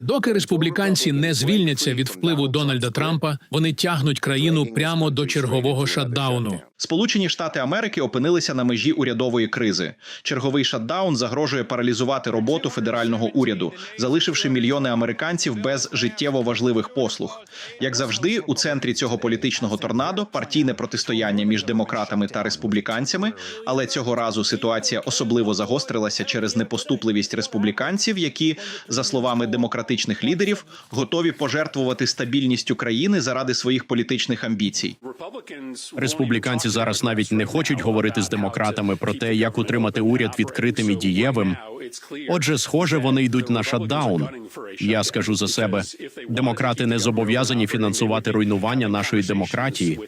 Доки республіканці не звільняться від впливу Дональда Трампа, вони тягнуть країну прямо до чергового шатдауну. Сполучені Штати Америки опинилися на межі урядової кризи. Черговий шатдаун загрожує паралізувати роботу федерального уряду, залишивши мільйони американців без життєво важливих послуг. Як завжди, у центрі цього політичного торнадо партійне протистояння між демократами та республіканцями. Але цього разу ситуація особливо загострилася через непоступливість республіканців, які, за словами демократичних лідерів, готові пожертвувати стабільністю країни заради своїх політичних амбіцій. Республіканці зараз навіть не хочуть говорити з демократами про те, як утримати уряд відкритим і дієвим. Отже, схоже, вони йдуть на шатдаун. Я скажу за себе, демократи не зобов'язані фінансувати руйнування нашої демократії.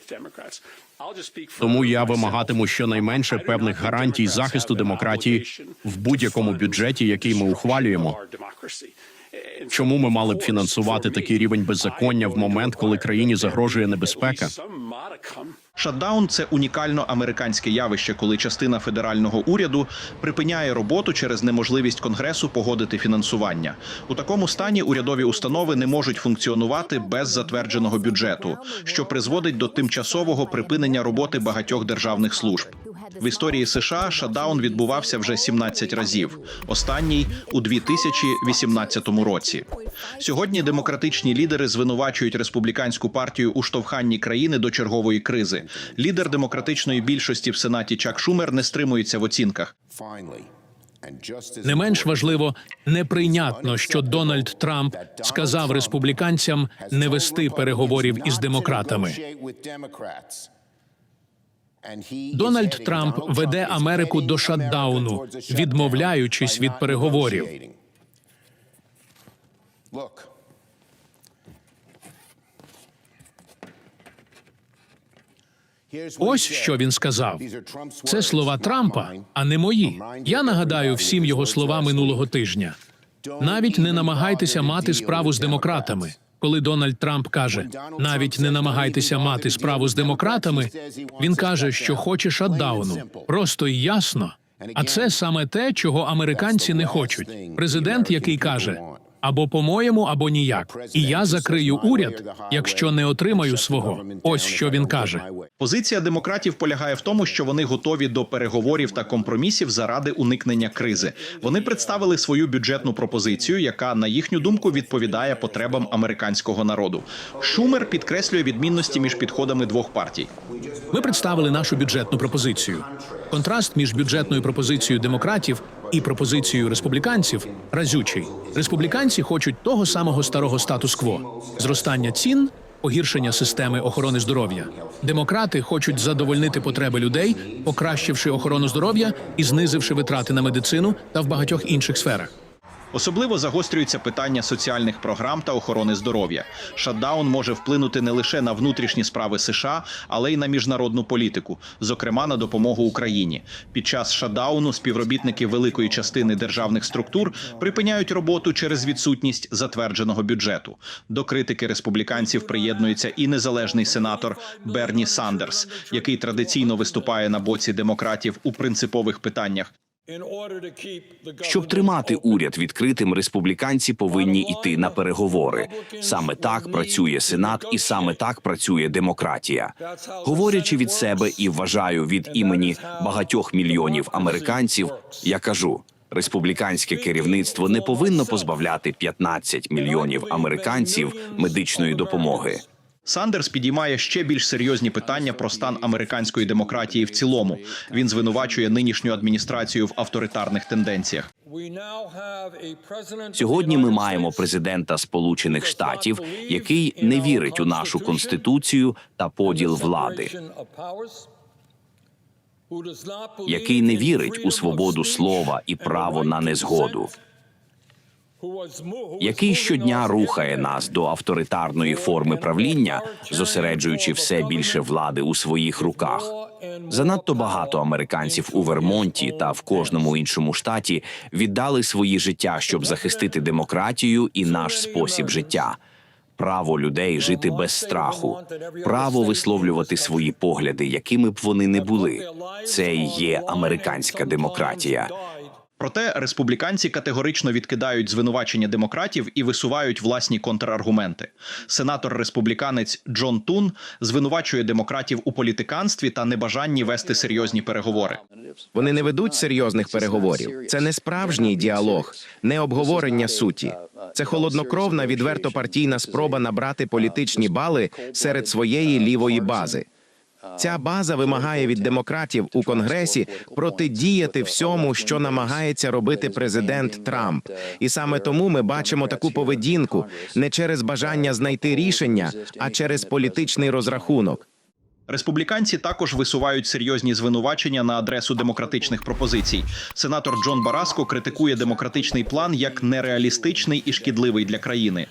Тому я вимагатиму щонайменше певних гарантій захисту демократії в будь-якому бюджеті, який ми ухвалюємо. Чому ми мали б фінансувати такий рівень беззаконня в момент, коли країні загрожує небезпека? Шатдаун це унікально американське явище, коли частина федерального уряду припиняє роботу через неможливість конгресу погодити фінансування. У такому стані урядові установи не можуть функціонувати без затвердженого бюджету, що призводить до тимчасового припинення роботи багатьох державних служб. В історії США шатдаун відбувався вже 17 разів. Останній у 2018 році. Сьогодні демократичні лідери звинувачують республіканську партію у штовханні країни до чергової кризи. Лідер демократичної більшості в сенаті Чак Шумер не стримується в оцінках. Не менш важливо, неприйнятно, що Дональд Трамп сказав республіканцям не вести переговорів із демократами. Дональд Трамп веде Америку до шатдауну, відмовляючись від переговорів. Ось що він сказав. Це слова Трампа, а не мої. Я нагадаю всім його слова минулого тижня. Навіть не намагайтеся мати справу з демократами. Коли Дональд Трамп каже, навіть не намагайтеся мати справу з демократами, він каже, що хоче шатдауну. Просто і ясно. А це саме те, чого американці не хочуть. Президент, який каже або по-моєму, або ніяк. І я закрию уряд, якщо не отримаю свого. Ось що він каже. Позиція демократів полягає в тому, що вони готові до переговорів та компромісів заради уникнення кризи. Вони представили свою бюджетну пропозицію, яка на їхню думку відповідає потребам американського народу. Шумер підкреслює відмінності між підходами двох партій. Ми представили нашу бюджетну пропозицію. Контраст між бюджетною пропозицією демократів і пропозицією республіканців разючий. Республіканці хочуть того самого старого статус-кво: зростання цін, погіршення системи охорони здоров'я. Демократи хочуть задовольнити потреби людей, покращивши охорону здоров'я і знизивши витрати на медицину та в багатьох інших сферах. Особливо загострюються питання соціальних програм та охорони здоров'я. Шатдаун може вплинути не лише на внутрішні справи США, але й на міжнародну політику, зокрема на допомогу Україні. Під час шатдауну співробітники великої частини державних структур припиняють роботу через відсутність затвердженого бюджету. До критики республіканців приєднується і незалежний сенатор Берні Сандерс, який традиційно виступає на боці демократів у принципових питаннях. Щоб тримати уряд відкритим, республіканці повинні йти на переговори. Саме так працює сенат, і саме так працює демократія. Говорячи від себе і вважаю від імені багатьох мільйонів американців, я кажу. Республіканське керівництво не повинно позбавляти 15 мільйонів американців медичної допомоги. Сандерс підіймає ще більш серйозні питання про стан американської демократії в цілому. Він звинувачує нинішню адміністрацію в авторитарних тенденціях. Сьогодні ми маємо президента Сполучених Штатів, який не вірить у нашу конституцію та поділ влади, який не вірить у свободу слова і право на незгоду, який щодня рухає нас до авторитарної форми правління, зосереджуючи все більше влади у своїх руках. Занадто багато американців у Вермонті та в кожному іншому штаті віддали свої життя, щоб захистити демократію і наш спосіб життя. Право людей жити без страху, право висловлювати свої погляди, якими б вони не були. Це і є американська демократія. Проте республіканці категорично відкидають звинувачення демократів і висувають власні контраргументи. Сенатор республіканець Джон Тун звинувачує демократів у політиканстві та небажанні вести серйозні переговори. Вони не ведуть серйозних переговорів. Це не справжній діалог, не обговорення суті. Це холоднокровна, відверто партійна спроба набрати політичні бали серед своєї лівої бази. Ця база вимагає від демократів у конгресі протидіяти всьому, що намагається робити президент Трамп. І саме тому ми бачимо таку поведінку не через бажання знайти рішення, а через політичний розрахунок. Республіканці також висувають серйозні звинувачення на адресу демократичних пропозицій. Сенатор Джон Бараско критикує демократичний план як нереалістичний і шкідливий для країни.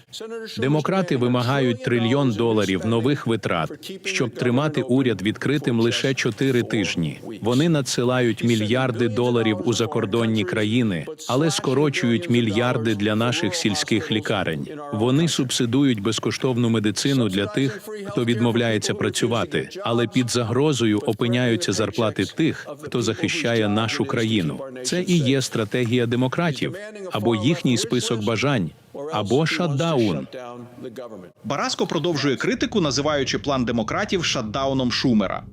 Демократи вимагають трильйон доларів нових витрат, щоб тримати уряд відкритим лише чотири тижні. Вони надсилають мільярди доларів у закордонні країни, але скорочують мільярди для наших сільських лікарень. Вони субсидують безкоштовну медицину для тих, хто відмовляється працювати, але під загрозою опиняються зарплати тих, хто захищає нашу країну. Це і є стратегія демократів або їхній список бажань, або шатдаун. Бараско продовжує критику, називаючи план демократів шатдауном Шумера.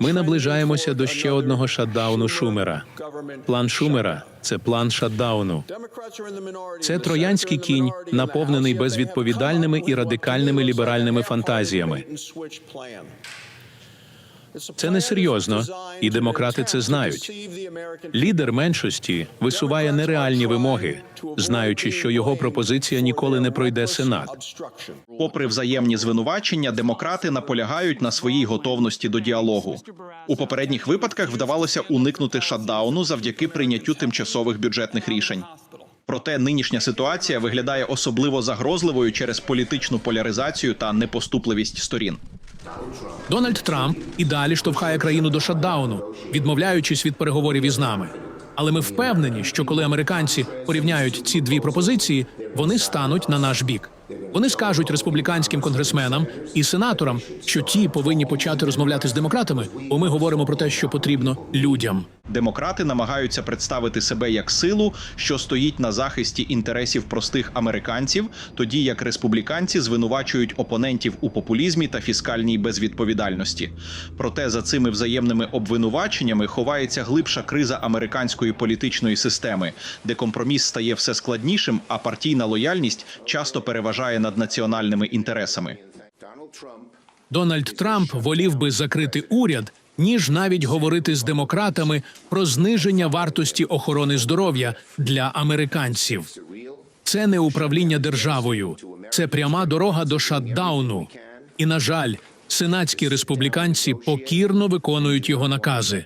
Ми наближаємося до ще одного шатдауну Шумера. План Шумера це план шатдауну. Це троянський кінь, наповнений безвідповідальними і радикальними ліберальними фантазіями. Це несерйозно, і демократи це знають. Лідер меншості висуває нереальні вимоги, знаючи, що його пропозиція ніколи не пройде сенат. Попри взаємні звинувачення, демократи наполягають на своїй готовності до діалогу. У попередніх випадках вдавалося уникнути шатдауну завдяки прийняттю тимчасових бюджетних рішень. Проте нинішня ситуація виглядає особливо загрозливою через політичну поляризацію та непоступливість сторін. Дональд Трамп і далі штовхає країну до шатдауну, відмовляючись від переговорів із нами. Але ми впевнені, що коли американці порівняють ці дві пропозиції, вони стануть на наш бік. Вони скажуть республіканським конгресменам і сенаторам, що ті повинні почати розмовляти з демократами, бо ми говоримо про те, що потрібно людям. Демократи намагаються представити себе як силу, що стоїть на захисті інтересів простих американців, тоді як республіканці звинувачують опонентів у популізмі та фіскальній безвідповідальності. Проте за цими взаємними обвинуваченнями ховається глибша криза американської політичної системи, де компроміс стає все складнішим, а партійна лояльність часто переважає над національними інтересами. Дональд Трамп волів би закрити уряд, ніж навіть говорити з демократами про зниження вартості охорони здоров'я для американців. Це не управління державою, це пряма дорога до шатдауну. І, на жаль, сенатські республіканці покірно виконують його накази.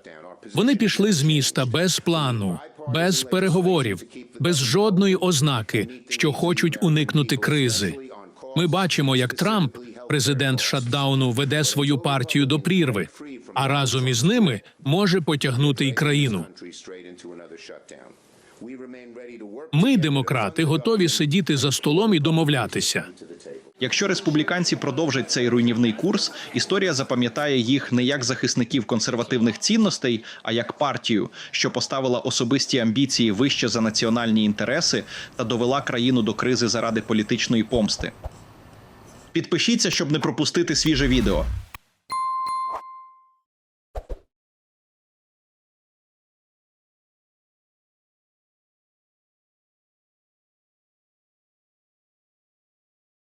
Вони пішли з міста без плану, без переговорів, без жодної ознаки, що хочуть уникнути кризи. Ми бачимо, як Трамп, президент шатдауну, веде свою партію до прірви, а разом із ними може потягнути і країну. Ми, демократи, готові сидіти за столом і домовлятися. Якщо республіканці продовжать цей руйнівний курс, історія запам'ятає їх не як захисників консервативних цінностей, а як партію, що поставила особисті амбіції вище за національні інтереси та довела країну до кризи заради політичної помсти. Підпишіться, щоб не пропустити свіже відео.